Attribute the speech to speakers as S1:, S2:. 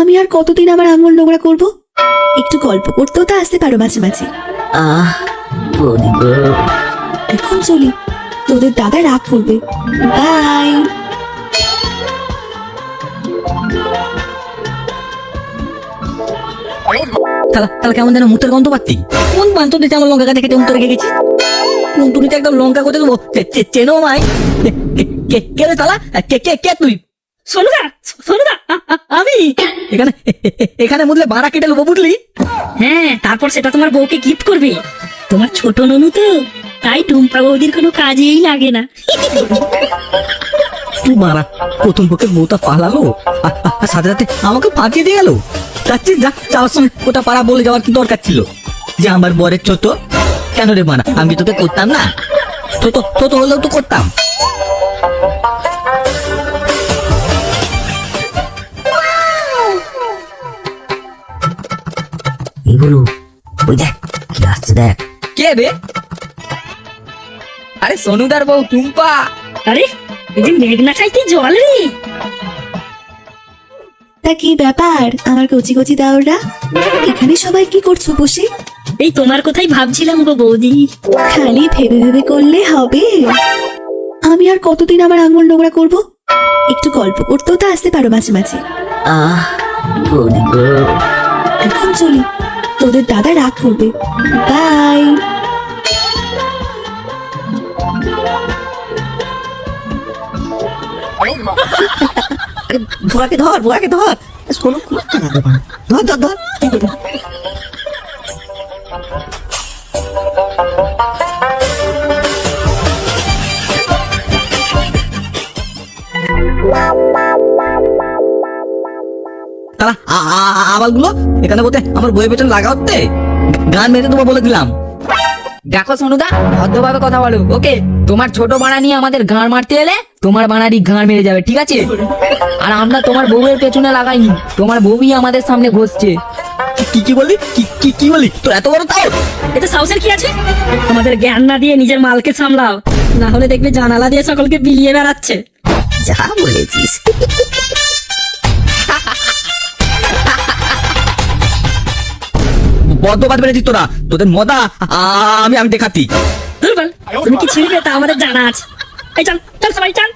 S1: আমি আর কতদিন আমার আঙুল নোংরা করব? একটু গল্প করতেও তো আসতে পারো মাঝে মাঝে।
S2: আহ
S1: এখন চলি। তোদের দাদা রাগ করবে। বাই।
S2: তাহলে তাহলে কেমন যেন মুখের গন্ধ পাচ্ছি। কোন বান্তরিতে আমার লঙ্কা গাছে কেটে মুখ রেখে গেছি মুন্তুরিতে একদম লঙ্কা কোথায় দেবো? চে- চে- চেনো মাই কে- কে- তালা? কে কে কে তুই?
S3: সোনুদা সোনুদা আমি।
S2: এখানে এখানে মুদলে বাড়া কেটে নেব বুঝলি
S3: হ্যাঁ তারপর সেটা তোমার বউকে গিফট করবে। তোমার ছোট ননু তো, তাই টুম্পা বৌদির কোনো কাজেই লাগে না।
S2: তুই মারা প্রথম পক্ষে বউটা পালালো আর সাথে সাথে আমাকে ফাঁকিয়ে দিয়ে গেল। যাচ্ছি, যা, যাওয়ার সময় ওটা পাড়া বলে যাওয়ার কি দরকার ছিল? যে আমার বরের ছোট। কেন রে মারা আমি তোকে করতাম না? তো তো হলেও তো করতাম। এই বলু ওই দেখ কি আসছে দেখ। কে রে? আরে সোনুদার বউ টুম্পা।
S3: আরে এই যে মেঘনা চাইতে জল রে।
S1: তা কি ব্যাপার? আমার কচি কচি দাওরা এখানে সবাই কি করছ বসে?
S3: এই তোমার কথাই ভাবছিলাম গো বৌদি।
S1: খালি ভেবে ভেবে করলে হবে। আমি আর কতদিন আমার আঙুল নোংরা করব? একটু গল্প করতেও তো আসতে পারো মাঝে মাঝে।
S2: আহ
S1: এখন চলি। তোদের দাদা রাগ করবে। বাই।
S2: ভোয়াকে ধর ভোয়াকে ধর। খুব ধর ধর ধর। তারা আবালগুলো এখানে বলতে আমার বইয়ের পেছন লাগা হচ্ছে গান মেরে তোমার বলে দিলাম।
S4: দেখো সোনুদা ভদ্রভাবে কথা বলো। ওকে তোমার ছোট বাড়া নিয়ে আমাদের গাঁড় মারতে এলে তোমার বাড়ারই গাঁড় মেরে যাবে ঠিক আছে? আর আমরা তোমার বউয়ের পেছনে লাগাইনি তোমার বউই আমাদের সামনে ঘষছে।
S2: কি- কি কি বললি? কি কি কি বললি? তোর এত বড় তাও?
S3: এতে সাহসের কি আছে? আমাদের জ্ঞান না দিয়ে নিজের মালকে সামলাও। না হলে দেখবে জানালা দিয়ে সকলকে বিলিয়ে বেড়াচ্ছে।
S2: যা বলেছিস। বদ্ধ বাদ বেড়েছিস তোরা তোদের মদা আমি আমি দেখাতি
S3: তুমি কি ছিড়বে তা আমাদের জানা আছে। এই চল চল সবাই, চল।